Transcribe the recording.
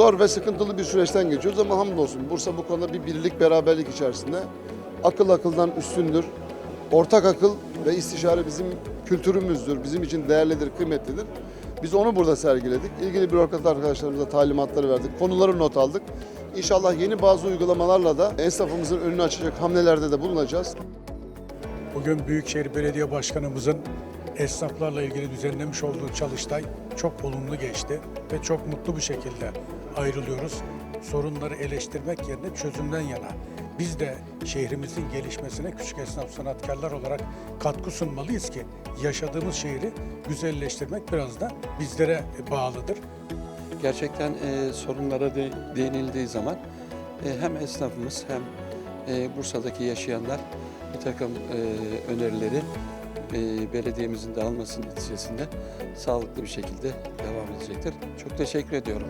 Zor ve sıkıntılı bir süreçten geçiyoruz ama hamdolsun Bursa bu konuda bir birlik beraberlik içerisinde. Akıl akıldan üstündür. Ortak akıl ve istişare bizim kültürümüzdür. Bizim için değerlidir, kıymetlidir. Biz onu burada sergiledik. İlgili bürokrat arkadaşlarımıza talimatları verdik. Konuları not aldık. İnşallah yeni bazı uygulamalarla da esnafımızın önünü açacak hamlelerde de bulunacağız. Bugün Büyükşehir Belediye Başkanımızın esnaflarla ilgili düzenlemiş olduğu çalıştay çok olumlu geçti ve çok mutlu bir şekilde ayrılıyoruz. Sorunları eleştirmek yerine çözümden yana. Biz de şehrimizin gelişmesine küçük esnaf sanatkarlar olarak katkı sunmalıyız ki yaşadığımız şehri güzelleştirmek biraz da bizlere bağlıdır. Gerçekten e, sorunlara de, değinildiği zaman e, hem esnafımız hem e, Bursa'daki yaşayanlar bir takım e, önerileri e, belediyemizin de alması neticesinde sağlıklı bir şekilde devam edecektir. Çok teşekkür ediyorum.